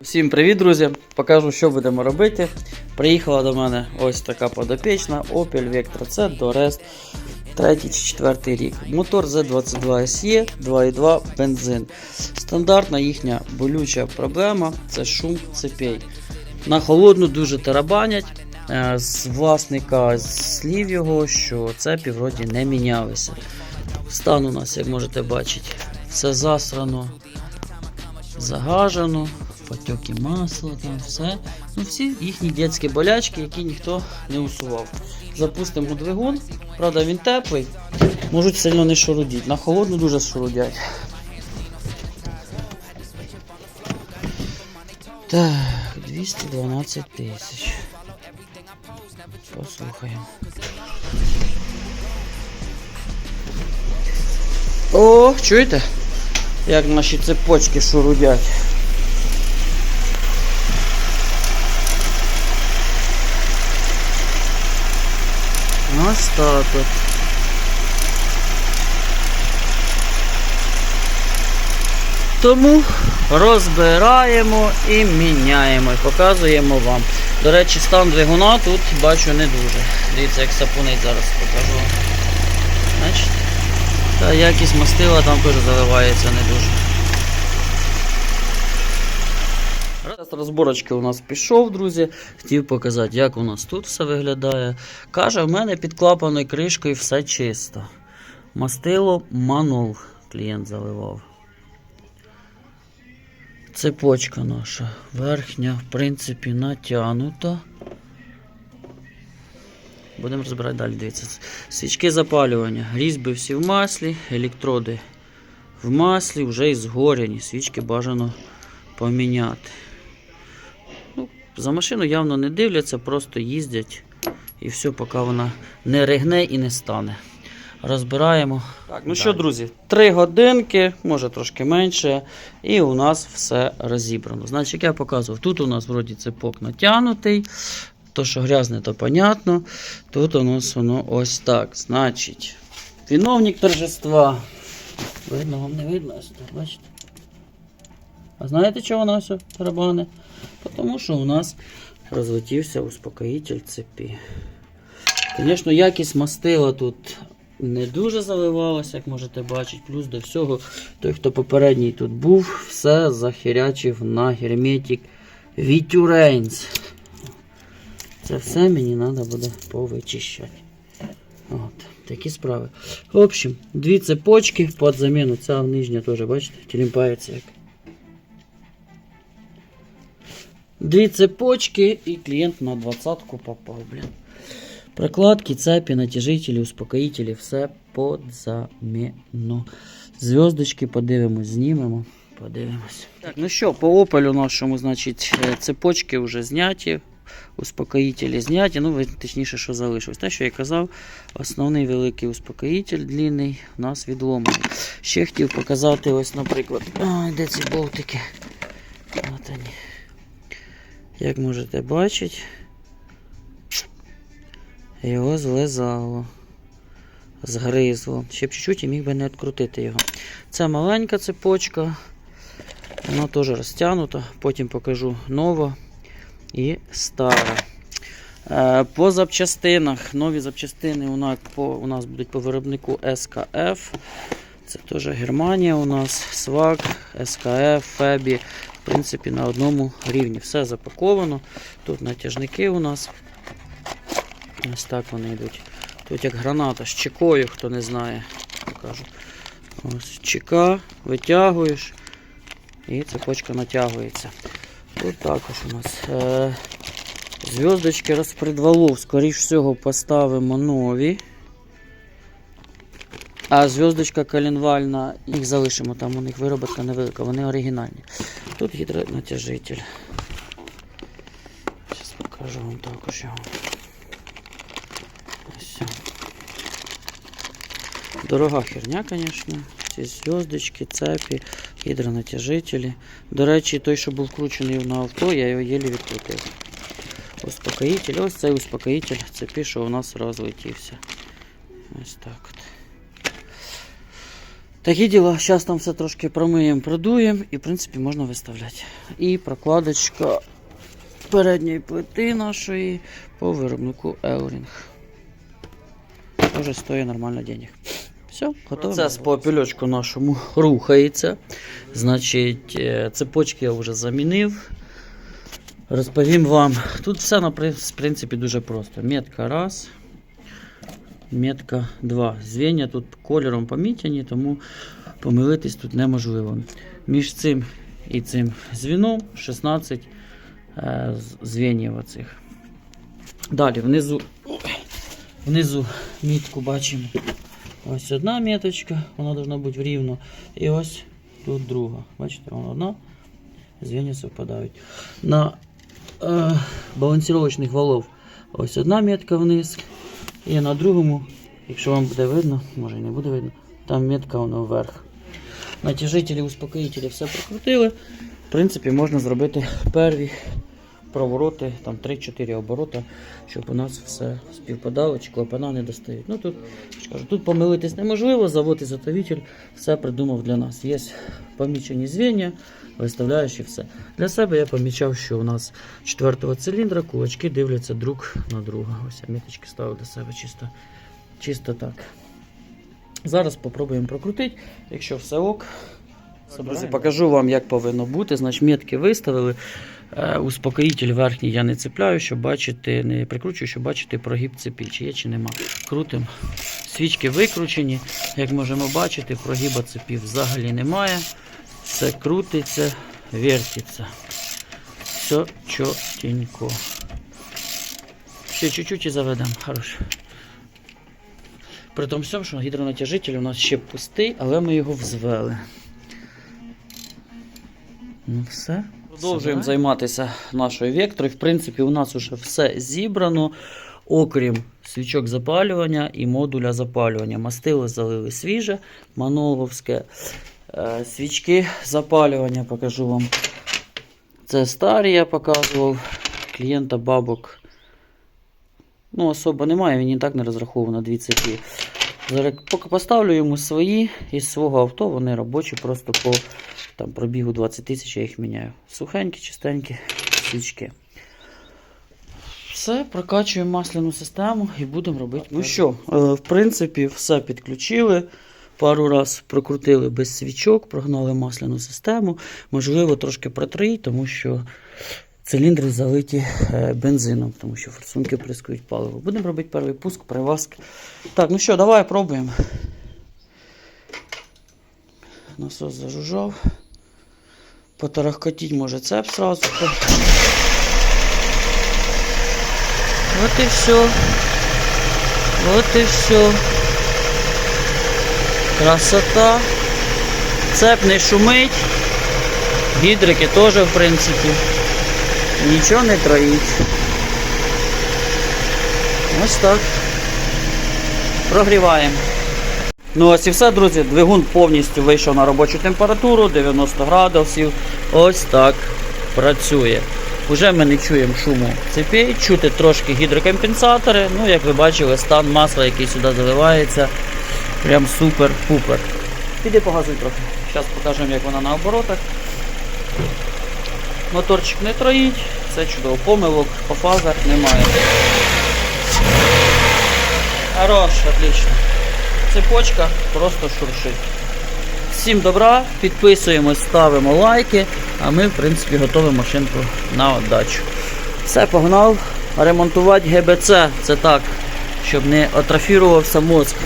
Всім привіт, друзі! Покажу, що будемо робити. Приїхала до мене ось така подопічна Opel Vectra C до Rest 3 чи 4 рік. Мотор Z22 SE 2.2 бензин. Стандартна їхня болюча проблема це шум цепей. На холодну дуже тарабанять. Е, З власника слів його, що цепі вроді не мінялися. Стан у нас, як можете бачити, все засрано, загажено, потеки масла, там все. Ну, всі їхні дитячі болячки, які ніхто не усував. Запустимо двигун. Правда, він теплий, можуть сильно не шурудіть. На холодну дуже шурудять. Так, 212 тисяч. Послухаємо. О, чуєте? Як наші цепочки шурудять. Ось так. Тому розбираємо і міняємо, і показуємо вам. До речі, стан двигуна тут бачу не дуже. Дивіться, як сапунить зараз покажу. Бачите? Та якість мастила там теж заливається не дуже. Раз розборочки у нас пішов, друзі. Хотів показати, як у нас тут все виглядає. Каже, в мене під клапаною кришкою все чисто. Мастило манол клієнт заливав. Цепочка наша верхня, в принципі, натягнута. Будемо розбирати далі. Дивіться. Свічки запалювання. Різьби всі в маслі, електроди в маслі, вже і згоряні. Свічки бажано поміняти. За машину явно не дивляться, просто їздять і все, поки вона не ригне і не стане. Розбираємо. Так, ну що, друзі, три годинки, може трошки менше, і у нас все розібрано. Значить, як я показував, тут у нас вроді цепок натягнутий. То, що грязне, то понятно. Тут у нас воно ось так. Значить, виновник торжества. Видно, вам не видно, бачите? А знаєте, чого воно все тарабане? Тому що у нас розлетівся успокоїтель цепі. Звісно, якість мастила тут не дуже заливалася, як можете бачити. Плюс до всього, той, хто попередній тут був, все захерячив на герметик Вітюрейнс. Це все мені треба буде повичищати. От, такі справи. В общем, дві цепочки під заміну. Ця нижня теж, бачите, тілімпається як. Дві цепочки і клієнт на двадцятку попав, блін. Прокладки, цепі, натяжителі, успокоїтелі, все під заміну. Зв'язочки подивимось, знімемо. Подивимось. Так, ну що, по опелю нашому, значить, е, цепочки вже зняті, успокоїтелі зняті. Ну, точніше, що залишилось. Те, що я казав, основний великий успокоїтель длинний у нас відломаний. Ще хотів показати, ось, наприклад, ой, де ці болтики. От вони. Як можете бачити, його злизало, згризло. Ще б чуть-чуть і міг би не відкрутити його. Це маленька цепочка, вона теж розтягнута, потім покажу нова і стара. Е, По запчастинах, нові запчастини у нас, будуть по виробнику СКФ. Це теж Германія у нас, СВАК, СКФ, Фебі. В принципі, на одному рівні. Все запаковано. Тут натяжники у нас. Ось так вони йдуть. Тут як граната з чекою, хто не знає, покажу. Ось чека, витягуєш і цепочка натягується. Тут також у нас е, зв'язочки розпредвалов, скоріш всього, поставимо нові. А зв'язочка коленвальна, їх залишимо, там у них вироботка невелика, вони оригінальні. Тут гідронатяжитель. Зараз покажу вам також його. Ось. Дорога херня, звісно. Ці зв'язочки, цепі, гідронатяжителі. До речі, той, що був вкручений на авто, я його єлі відкрутив. Успокоїтель. Ось цей успокоїтель цепі, що у нас розлетівся. Ось так. Такі діла, зараз там все трошки промиємо, продуємо і в принципі можна виставляти. І прокладочка передньої плити нашої по виробнику Еурінг. Тоже стоїть нормально денег. Все, готово. Процес по пільочку нашому рухається. Значить, е, цепочки я вже замінив. Розповім вам. Тут все в принципі дуже просто. Метка раз. Метка 2. Звіння тут кольором помітяні, тому помилитись тут неможливо. Між цим і цим звіном 16 е, з- звеньів оцих. Далі внизу, внизу мітку бачимо. Ось одна меточка, вона повинна бути рівно. І ось тут друга. Бачите, вона одна. Звіння совпадають. На е, балансировочних валов ось одна метка вниз. І на другому, якщо вам буде видно, може і не буде видно, там метка воно вверх. Натяжителі, успокоїтелі все прокрутили. В принципі, можна зробити перві провороти, там 3-4 оборота, щоб у нас все співпадало, чи клапана не достають. Ну тут, я кажу, тут помилитись неможливо, завод і заготовитель все придумав для нас. Є помічені звіння, виставляєш і все. Для себе я помічав, що у нас четвертого циліндра кулачки дивляться друг на друга. Ось я міточки ставив для себе чисто, чисто так. Зараз спробуємо прокрутити, якщо все ок. Друзі, покажу вам, як повинно бути. Значить, метки виставили. Е, Успокоїтель верхній я не цепляю, щоб бачити, не прикручую, щоб бачити прогиб цепі, чи є, чи нема. Крутим. Свічки викручені. Як можемо бачити, прогиба цепі взагалі немає. Все крутиться, вертиться. Все чотенько. Ще чуть-чуть і заведемо. Хорошо. При тому всьому, що гідронатяжитель у нас ще пустий, але ми його взвели. Ну все. Продовжуємо займатися нашою векторою. В принципі, у нас вже все зібрано, окрім свічок запалювання і модуля запалювання. Мастило залили свіже, маноловське. Е, Свічки запалювання покажу вам. Це старі я показував. Клієнта бабок. Ну, особо немає, він і так не розраховував на дві цепі. Зараз поки поставлю йому свої із свого авто, вони робочі, просто по там, пробігу 20 тисяч я їх міняю. Сухенькі, чистенькі свічки. Все, прокачуємо масляну систему і будемо робити. Ну що, е, в принципі, все підключили. Пару раз прокрутили без свічок, прогнали масляну систему. Можливо, трошки протриють, тому що циліндри залиті е, бензином, тому що форсунки прискують паливо. Будемо робити перший пуск, привазки. Так, ну що, давай пробуємо. Насос зажужжав. Потарахкотіть може цеп сразу. Вот и все. Вот и все. Красота. Цеп не шумить. Гідрики теж, в принципі. Нічого не троїть. Ось так. Прогріваємо. Ну ось і все, друзі. Двигун повністю вийшов на робочу температуру, 90 градусів. Ось так працює. Уже ми не чуємо шуму цепей, чути трошки гідрокомпенсатори. Ну, як ви бачили, стан масла, який сюди заливається, прям супер-пупер. Піди погазуй трохи. Зараз покажемо, як вона на оборотах. Моторчик не троїть, все чудово. Помилок по фазах немає. Хорош, отлично. Цепочка просто шуршить. Всім добра, підписуємось, ставимо лайки, а ми, в принципі, готові машинку на отдачу. Все, погнав. Ремонтувати ГБЦ. Це так, щоб не атрофірувався мозк.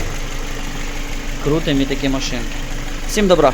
Крутимі такі машинки. Всім добра!